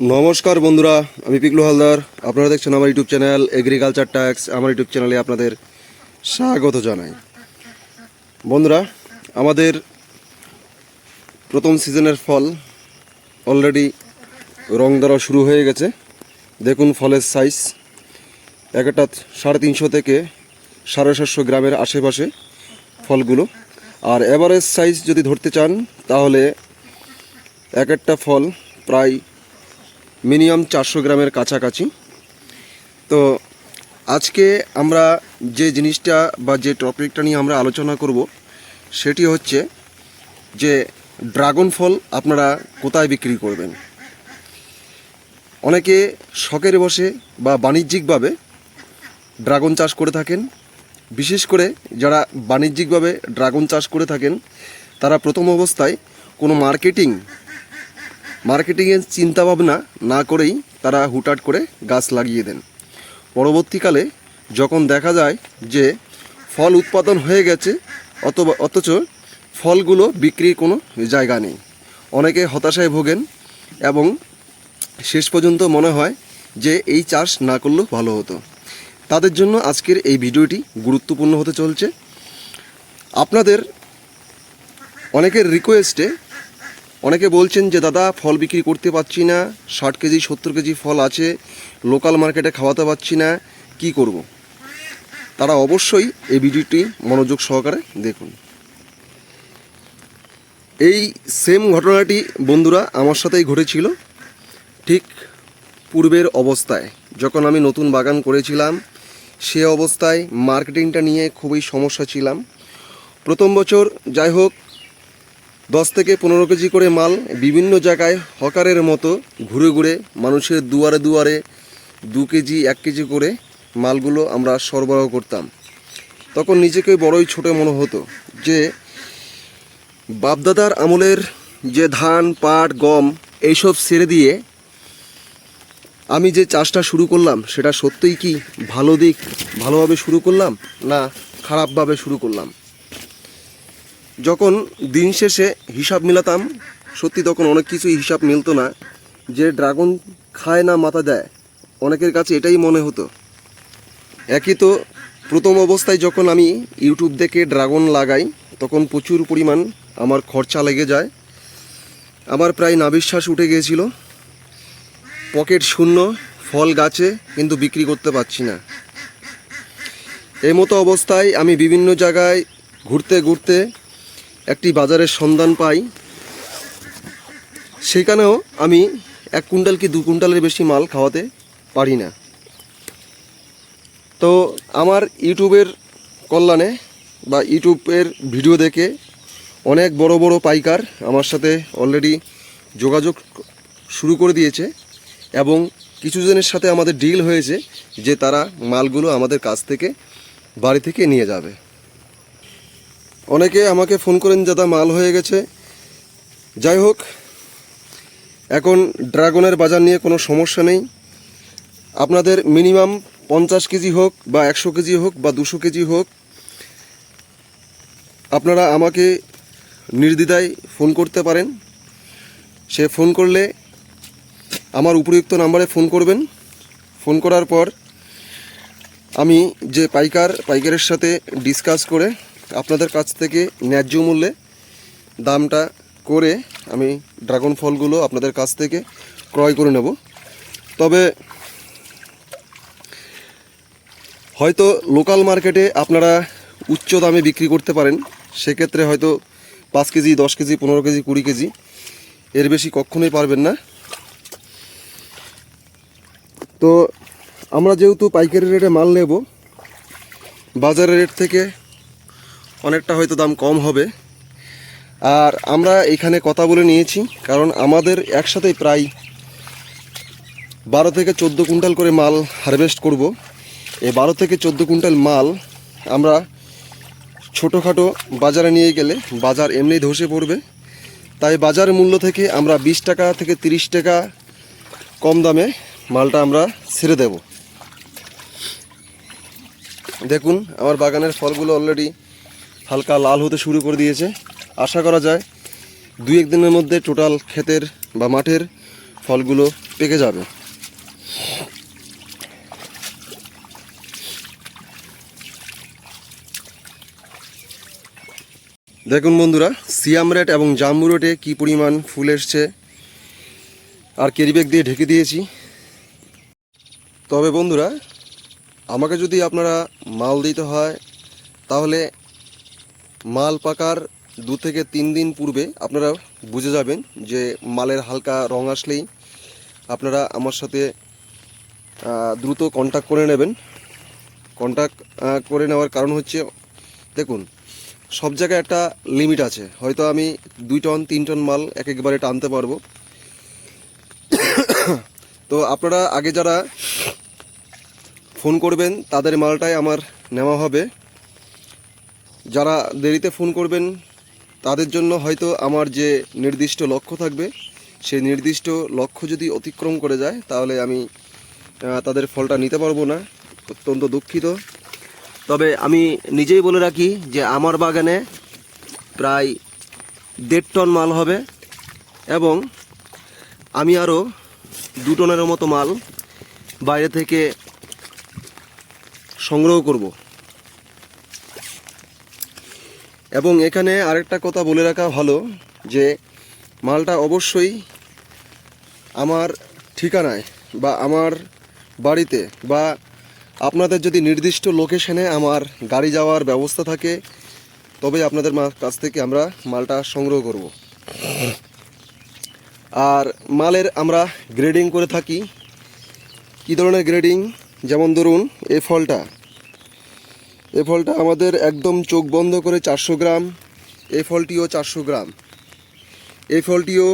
নমস্কার বন্ধুরা, আমি পিকলু হালদার। আপনারা দেখছেন আমার ইউটিউব চ্যানেল এগ্রিকালচার ট্যাক্স আমার ইউটিউব চ্যানেলে আপনাদের স্বাগত জানাই। বন্ধুরা, আমাদের প্রথম সিজনের ফল অলরেডি রং দেওয়া শুরু হয়ে গেছে। দেখুন ফলের সাইজ এক একটা সাড়ে তিনশো থেকে সাড়ে সাতশো গ্রামের আশেপাশে ফলগুলো। আর এভারেজ সাইজ যদি ধরতে চান, তাহলে এক একটা ফল প্রায় মিনিমাম চারশো গ্রামের কাছাকাছি। তো আজকে আমরা যে জিনিসটা বা যে টপিকটা নিয়ে আমরা আলোচনা করব, সেটি হচ্ছে যে ড্রাগন ফল আপনারা কোথায় বিক্রি করবেন। অনেকে শখের বসে বা বাণিজ্যিকভাবে ড্রাগন চাষ করে থাকেন। বিশেষ করে যারা বাণিজ্যিকভাবে ড্রাগন চাষ করে থাকেন, তারা প্রথম অবস্থায় কোনো মার্কেটিং মার্কেটিংয়ের চিন্তাভাবনা না করেই তারা হুটহাট করে গাছ লাগিয়ে দেন। পরবর্তীকালে যখন দেখা যায় যে ফল উৎপাদন হয়ে গেছে, অথবা অথচ ফলগুলো বিক্রির কোনো জায়গা নেই। অনেকে হতাশায় ভোগেন এবং শেষ পর্যন্ত মনে হয় যে এই চাষ না করলেও ভালো হতো। তাদের জন্য আজকের এই ভিডিওটি গুরুত্বপূর্ণ হতে চলছে। আপনাদের অনেকের রিকোয়েস্টে অনেকে বলছেন যে, দাদা, ফল বিক্রি করতে পারছি না। ষাট কেজি, সত্তর কেজি ফল আছে। লোকাল মার্কেটে খাওয়াতে পারছি না। কি করব। তারা অবশ্যই এই ভিডিওটি মনোযোগ সহকারে দেখুন। এই সেম ঘটনাটি, বন্ধুরা, আমার সাথেই ঘটেছিল। ঠিক পূর্বের অবস্থায়, যখন আমি নতুন বাগান করেছিলাম, সে অবস্থায় মার্কেটিংটা নিয়ে খুবই সমস্যা ছিলাম। প্রথম বছর, যাই হোক দশ থেকে পনেরো কেজি করে মাল বিভিন্ন জায়গায় হকারের মতো ঘুরে ঘুরে মানুষের দুয়ারে দুয়ারে দু কেজি, এক কেজি করে মালগুলো আমরা সরবরাহ করতাম। তখন নিজেকে বড়ই ছোট মনে হতো যে বাপদাদার আমলের যে ধান, পাট, গম এইসব ছেড়ে দিয়ে আমি যে চাষটা শুরু করলাম, সেটা সত্যিই কি ভালো দিক, ভালোভাবে শুরু করলাম না খারাপভাবে শুরু করলাম? যখন দিন শেষে হিসাব মিলাতাম, সত্যি তখন অনেক কিছুই হিসাব মিলতো না। যে ড্রাগন খায় না মাথা দেয়, অনেকের কাছে এটাই মনে হতো। একই তো, প্রথম অবস্থায় যখন আমি ইউটিউব দেখে ড্রাগন লাগাই, তখন প্রচুর পরিমাণ আমার খরচা লেগে যায়। আমার প্রায় নাবিশ্বাস উঠে গিয়েছিল। পকেট শূন্য, ফল গাছে, কিন্তু বিক্রি করতে পারছি না। এই মতো অবস্থায় আমি বিভিন্ন জায়গায় ঘুরতে ঘুরতে একটি বাজারের সন্ধান পাই। সেখানেও আমি এক কুইন্টাল কি দু কুইন্টালের বেশি মাল খাওয়াতে পারি না। তো আমার ইউটিউবের কল্যাণে বা ইউটিউবের ভিডিও দেখে অনেক বড় বড় পাইকার আমার সাথে অলরেডি যোগাযোগ শুরু করে দিয়েছে এবং কিছু জনের সাথে আমাদের ডিল হয়েছে যে তারা মালগুলো আমাদের কাছ থেকে বাড়ি থেকে নিয়ে যাবে। অনেকে আমাকে ফোন করেন, দাদা, মাল হয়ে গেছে। যাই হোক, এখন ড্রাগনের বাজার নিয়ে কোনো সমস্যা নেই। আপনাদের মিনিমাম পঞ্চাশ কেজি হোক বা একশো কেজি হোক বা দুশো কেজি হোক, আপনারা আমাকে নির্দ্বিধায় ফোন করতে পারেন। সে ফোন করলে আমার উপযুক্ত নাম্বারে ফোন করবেন। ফোন করার পর আমি যে পাইকার, পাইকারের সাথে ডিসকাস করে আপনাদের কাছ থেকে ন্যায্য মূল্যে দামটা করে আমি ড্রাগন ফলগুলো আপনাদের কাছ থেকে ক্রয় করে নেব। তবে হয়তো লোকাল মার্কেটে আপনারা উচ্চ দামে বিক্রি করতে পারেন, সেক্ষেত্রে হয়তো পাঁচ কেজি, দশ কেজি, পনেরো কেজি, কুড়ি কেজি এর বেশি কখনোই পারবেন না। তো আমরা যেহেতু পাইকারি রেটে মাল নেব, বাজারের রেট থেকে অনেকটা হয়তো দাম কম হবে। আর আমরা এখানে কথা বলে নিয়েছি, কারণ আমাদের একসাথে প্রায় বারো থেকে চোদ্দ কুইন্টাল করে মাল হারভেস্ট করব। এই বারো থেকে চোদ্দ কুইন্টাল মাল আমরা ছোটোখাটো বাজারে নিয়ে গেলে বাজার এমনি ধসে পড়বে। তাই বাজার মূল্য থেকে আমরা বিশ টাকা থেকে তিরিশ টাকা কম দামে মালটা আমরা ছেড়ে দেব। দেখুন, আমার বাগানের ফলগুলো অলরেডি হালকা লাল হতে শুরু করে দিয়েছে। আশা করা যায় দুই এক দিনের মধ্যে টোটাল ক্ষেতের বা মাঠের ফলগুলো পেকে যাবে। দেখুন বন্ধুরা, সিয়াম রেট এবং জাম্বু রেটে কী পরিমাণ ফুল এসছে আর ক্যারিব্যাগ দিয়ে ঢেকে দিয়েছি। তবে বন্ধুরা, আমাকে যদি আপনারা মাল দিতে হয়, তাহলে মাল পাকার দু থেকে তিন দিন পূর্বে আপনারা বুঝে যাবেন যে মালের হালকা রং আসলেই আপনারা আমার সাথে দ্রুত কন্ট্যাক্ট করে নেবেন। কন্ট্যাক্ট করে নেওয়ার কারণ হচ্ছে, দেখুন, সব জায়গায় একটা লিমিট আছে। হয়তো আমি দুই টন, তিন টন মাল এক একবারে টানতে পারব। তো আপনারা আগে যারা ফোন করবেন, তাদের মালটাই আমার নেওয়া হবে। যারা দেরিতে ফোন করবেন, তাদের জন্য হয়তো আমার যে নির্দিষ্ট লক্ষ্য থাকবে, সেই নির্দিষ্ট লক্ষ্য যদি অতিক্রম করে যায়, তাহলে আমি তাদের ফলটা নিতে পারব না। অত্যন্ত দুঃখিত। তবে আমি নিজেই বলে রাখি যে আমার বাগানে প্রায় দেড় টন মাল হবে এবং আমি আরও দু টনের মতো মাল বাইরে থেকে সংগ্রহ করব। এবং এখানে আরেকটা কথা বলে রাখা ভালো যে মালটা অবশ্যই আমার ঠিকানায় বা আমার বাড়িতে বা আপনাদের যদি নির্দিষ্ট লোকেশনে আমার গাড়ি যাওয়ার ব্যবস্থা থাকে তবে আপনাদের কাছ থেকে আমরা মালটা সংগ্রহ করব। আর মালের আমরা গ্রেডিং করে থাকি। কী ধরনের গ্রেডিং যেমন ধরুন, এই ফলটা। এই ফলটা আমাদের একদম চোখ বন্ধ করে চারশো গ্রাম, এই ফলটিও চারশো গ্রাম। এই ফলটিও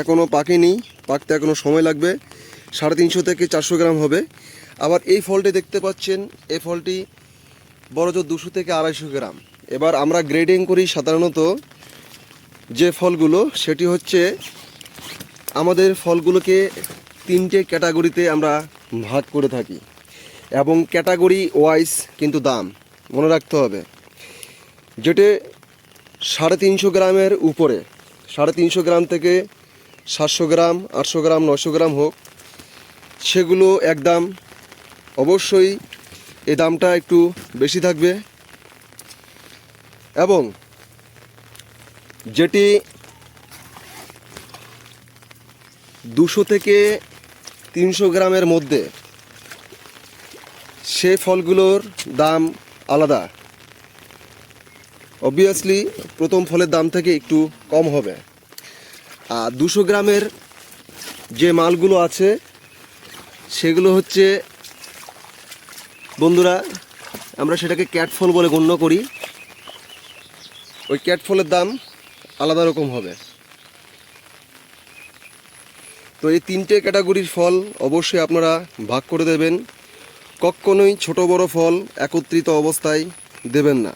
এখনও পাকেনি, পাকতে এখনও সময় লাগবে, সাড়ে তিনশো থেকে চারশো গ্রাম হবে। আবার এই ফলটি দেখতে পাচ্ছেন, এই ফলটি বড় জোর দুশো থেকে আড়াইশো গ্রাম। এবার আমরা গ্রেডিং করি সাধারণত যে ফলগুলো, সেটি হচ্ছে আমাদের ফলগুলোকে তিনটে ক্যাটাগরিতে আমরা ভাগ করে থাকি। এবং ক্যাটাগরি ওয়াইজ কিন্তু দাম। মনে রাখতে হবে। যেটি সাড়ে তিনশো গ্রামের উপরে, সাড়ে তিনশো গ্রাম থেকে সাতশো গ্রাম, আটশো গ্রাম নশো গ্রাম হোক, সেগুলো একদম অবশ্যই এ দামটা একটু বেশি থাকবে। এবং যেটি দুশো থেকে তিনশো গ্রামের মধ্যে, সে ফলগুলোর দাম আলাদা। অবভিয়াসলি প্রথম ফলের দাম থেকে একটু কম হবে। আর দুশো গ্রামের যে মালগুলো আছে, সেগুলো হচ্ছে, বন্ধুরা, আমরা সেটাকে ক্যাট ফল বলে গণ্য করি। ওই ক্যাট ফলের দাম আলাদা রকম হবে। তো এই তিনটে ক্যাটাগরির ফল অবশ্যই আপনারা ভাগ করে দেবেন। কখনোই ছোট বড় ফল একত্রিত অবস্থায় দেবেন না।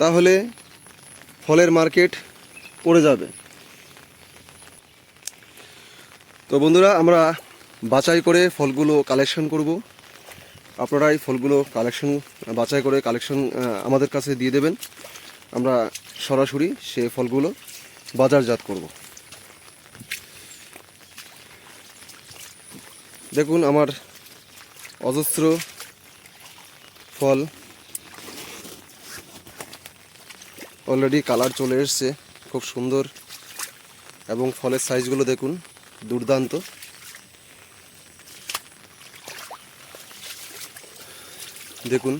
তাহলে ফলের মার্কেট পড়ে যাবে। তো বন্ধুরা, আমরা বাছাই করে ফলগুলো কালেকশন করব। আপনারাই ফলগুলো কালেকশন, বাছাই করে কালেকশন আমাদের কাছে দিয়ে দেবেন। আমরা সরাসরি সে ফলগুলো বাজারজাত করব। দেখুন, আমার অজস্র ফল। অলরেডি কালার চলে এসছে, খুব সুন্দর। এবং ফলের সাইজগুলো দেখুন, দুর্দান্ত। দেখুন,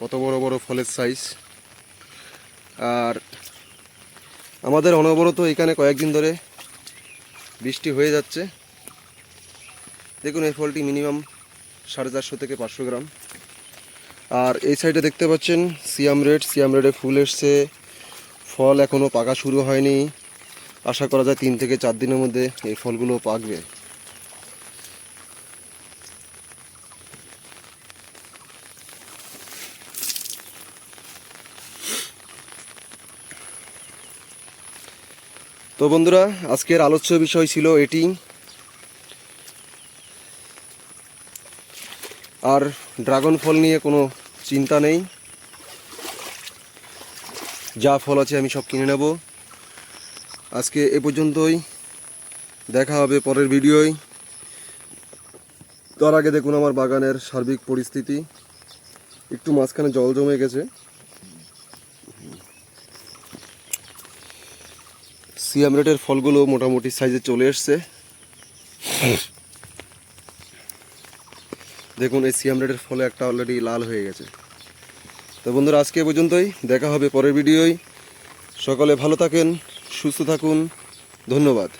কত বড় বড় ফলের সাইজ আর আমাদের অনবরত এখানে কয়েকদিন ধরে বৃষ্টি হয়ে যাচ্ছে। দেখুন, এই ফলটি মিনিমাম সাড়ে চারশো থেকে পাঁচশো গ্রাম। আর এই সাইডে দেখতে পাচ্ছেন সিয়াম রেড। সিয়াম রেডে ফুল এসছে। ফল এখনও পাকা শুরু হয়নি। আশা করা যায় তিন থেকে চার দিনের মধ্যে এই ফলগুলো পাকবে। তো বন্ধুরা, আজকের আলোচ্য বিষয় ছিল এটি। আর ড্রাগন ফল নিয়ে কোনো চিন্তা নেই। যা ফল আছে আমি সব কিনে নেব। আজকে এ পর্যন্তই। দেখা হবে পরের ভিডিওয়। তার আগে দেখুন আমার বাগানের সার্বিক পরিস্থিতি। একটু মাঝখানে জল জমে গেছে। সিয়ামরেটের ফলগুলো মোটামুটি সাইজে চলে এসছে। দেখুন, এই সিয়াম রেডের ফলে একটা অলরেডি লাল হয়ে গেছে। তো বন্ধুরা, আজকে পর্যন্তই। দেখা হবে পরের ভিডিওয়। সকলে ভালো থাকেন, সুস্থ থাকুন। ধন্যবাদ।